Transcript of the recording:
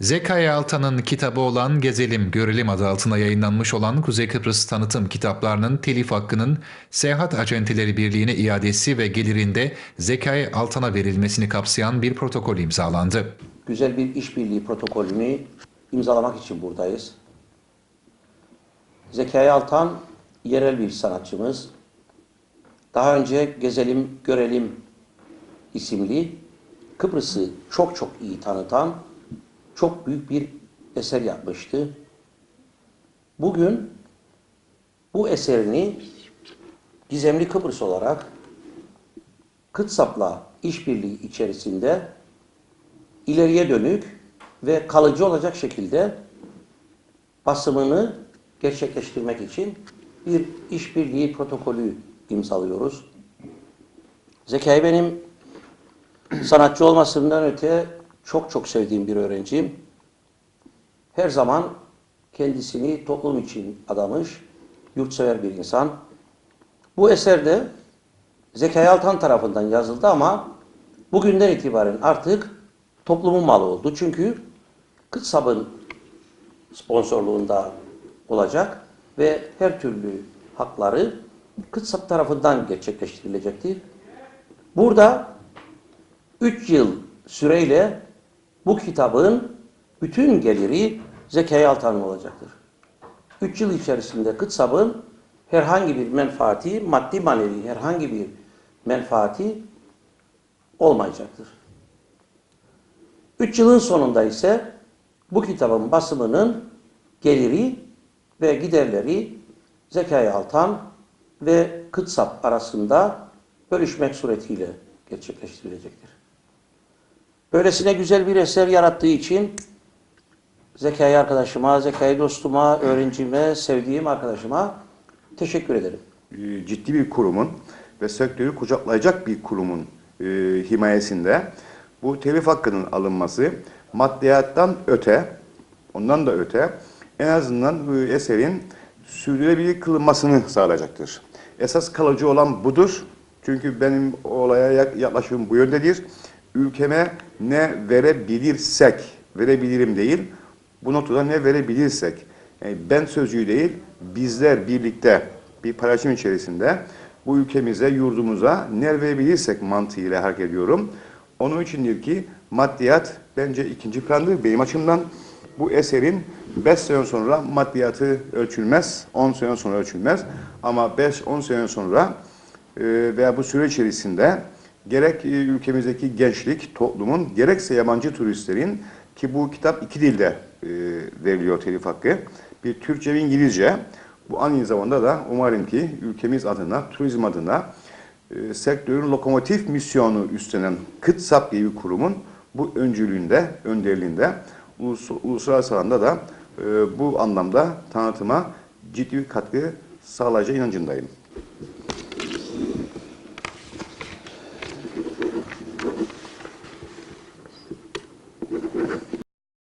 Zekai Altan'ın kitabı olan Gezelim Görelim adı altında yayınlanmış olan Kuzey Kıbrıs tanıtım kitaplarının telif hakkının Seyahat Acenteleri Birliği'ne iadesi ve gelirinde Zekai Altan'a verilmesini kapsayan bir protokol imzalandı. güzel bir işbirliği protokolünü imzalamak için buradayız. Zekai Altan yerel bir sanatçımız. Daha önce Gezelim Görelim isimli Kıbrıs'ı çok çok iyi tanıtan çok büyük bir eser yapmıştı. Bugün bu eserini Gizemli Kıbrıs olarak Kıtsap'la işbirliği içerisinde ileriye dönük ve kalıcı olacak şekilde basımını gerçekleştirmek için bir işbirliği protokolü imzalıyoruz. Zekai benim sanatçı olmasından öte çok çok sevdiğim bir öğrencim. Her zaman kendisini toplum için adamış, yurtsever bir insan. Bu eserde Zekai Altan tarafından yazıldı ama bugünden itibaren artık toplumun malı oldu. Çünkü Kıtsab'ın sponsorluğunda olacak ve her türlü hakları Kıtsap tarafından gerçekleştirilecektir. Burada 3 yıl süreyle bu kitabın bütün geliri Zekai Altan'ın olacaktır. 3 yıl içerisinde Kıtsab'ın herhangi bir menfaati, maddi manevi herhangi bir menfaati olmayacaktır. 3 yılın sonunda ise bu kitabın basımının geliri ve giderleri Zekai Altan ve Kıtsap arasında bölüşmek suretiyle gerçekleştirilecektir. Böylesine güzel bir eser yarattığı için Zekai arkadaşıma, Zekai dostuma, öğrencime, sevdiğim arkadaşıma teşekkür ederim. e, ciddi bir kurumun ve sektörü kucaklayacak bir kurumun e, himayesinde bu telif hakkının alınması maddiyattan öte, ondan da öte en azından bu eserin sürdürülebilir kılınmasını sağlayacaktır. Esas kalıcı olan budur. Çünkü benim olaya yak- yaklaşımım bu yöndedir. Ülkeme ne verebilirsek, verebilirim değil, bu noktada ne verebilirsek, yani ben sözcüğü değil, bizler birlikte bir paylaşım içerisinde bu ülkemize, yurdumuza ne verebilirsek mantığıyla hareket ediyorum. Onun içindir ki maddiyat bence ikinci plandır benim açımdan. Bu eserin 5 sene sonra maddiyatı ölçülmez, 10 sene sonra ölçülmez. Ama 5-10 sene sonra e, veya bu süre içerisinde gerek e, ülkemizdeki gençlik, toplumun, gerekse yabancı turistlerin ki bu kitap iki dilde e, veriliyor telif hakkı. Bir Türkçe ve İngilizce. Bu aynı zamanda da umarım ki ülkemiz adına, turizm adına e, sektörün lokomotif misyonu üstlenen Kıtsap gibi bir kurumun bu öncülüğünde, önderliğinde ulus, uluslararası alanda da e, bu anlamda tanıtıma ciddi bir katkı sağlayacağı inancındayım.